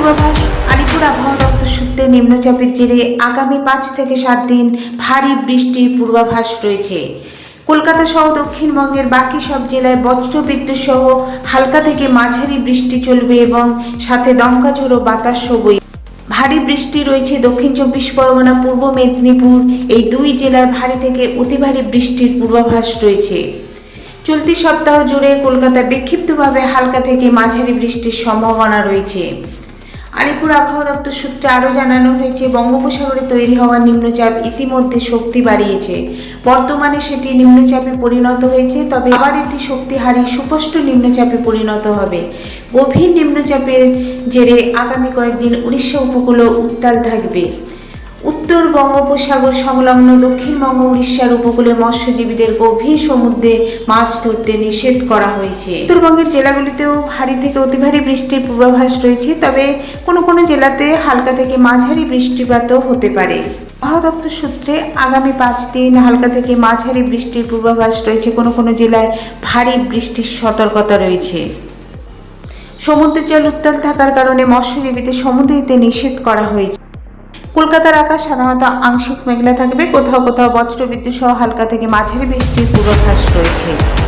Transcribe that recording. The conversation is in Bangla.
পূর্বাভাস, আলিপুর আবহাওয়া দপ্তর সূত্রে নিম্নচাপের জেরে আগামী পাঁচ থেকে সাত দিন ভারী বৃষ্টির পূর্বাভাস রয়েছে। কলকাতা সহ দক্ষিণবঙ্গের বাকি সব জেলায় বজ্র বিদ্যুৎ সহ হালকা থেকে মাঝারি বৃষ্টি চলবে এবং সাথে দমকা ঝোড়ো বাতাসও বই ভারী বৃষ্টি রয়েছে দক্ষিণ চব্বিশ পরগনা, পূর্ব মেদিনীপুর। এই দুই জেলায় ভারী থেকে অতি ভারী বৃষ্টির পূর্বাভাস রয়েছে। চলতি সপ্তাহ জুড়ে কলকাতায় বিক্ষিপ্তভাবে হালকা থেকে মাঝারি বৃষ্টির সম্ভাবনা রয়েছে। আলিপুর আবহাওয়া দপ্তর সূত্রে আরও জানানো হয়েছে, বঙ্গোপসাগরে তৈরি হওয়া নিম্নচাপ ইতিমধ্যে শক্তি বাড়িয়েছে। বর্তমানে সেটি নিম্নচাপে পরিণত হয়েছে, তবে আবার এটি শক্তি হারিয়ে সুস্পষ্ট নিম্নচাপে পরিণত হবে। গভীর নিম্নচাপের জেরে আগামী কয়েকদিন উড়িষ্যা উপকূলও উত্তাল থাকবে। উত্তর বঙ্গোপসাগর সংলগ্ন দক্ষিণবঙ্গ উড়িষ্যার উপকূলে মৎস্যজীবীদের গভীর সমুদ্রে মাছ ধরতে নিষেধ করা হয়েছে। উত্তরবঙ্গের জেলাগুলিতেও ভারী থেকে অতি ভারী বৃষ্টির পূর্বাভাস রয়েছে, তবে কোনো কোনো জেলাতে হালকা থেকে মাঝারি বৃষ্টিপাতও হতে পারে। আবহাওয়া দপ্তর সূত্রে আগামী পাঁচ দিন হালকা থেকে মাঝারি বৃষ্টির পূর্বাভাস রয়েছে, কোনো কোনো জেলায় ভারী বৃষ্টির সতর্কতা রয়েছে। সমুদ্রের জল উত্তাল থাকার কারণে মৎস্যজীবীদের সমুদ্রে নিষেধ করা হয়েছে। কলকাতার আকাশ সাধারণত আংশিক মেঘলা থাকবে। কোথাও কোথাও বজ্রবিদ্যুৎ সহ হালকা থেকে মাঝারি বৃষ্টির পূর্বাভাস রয়েছে।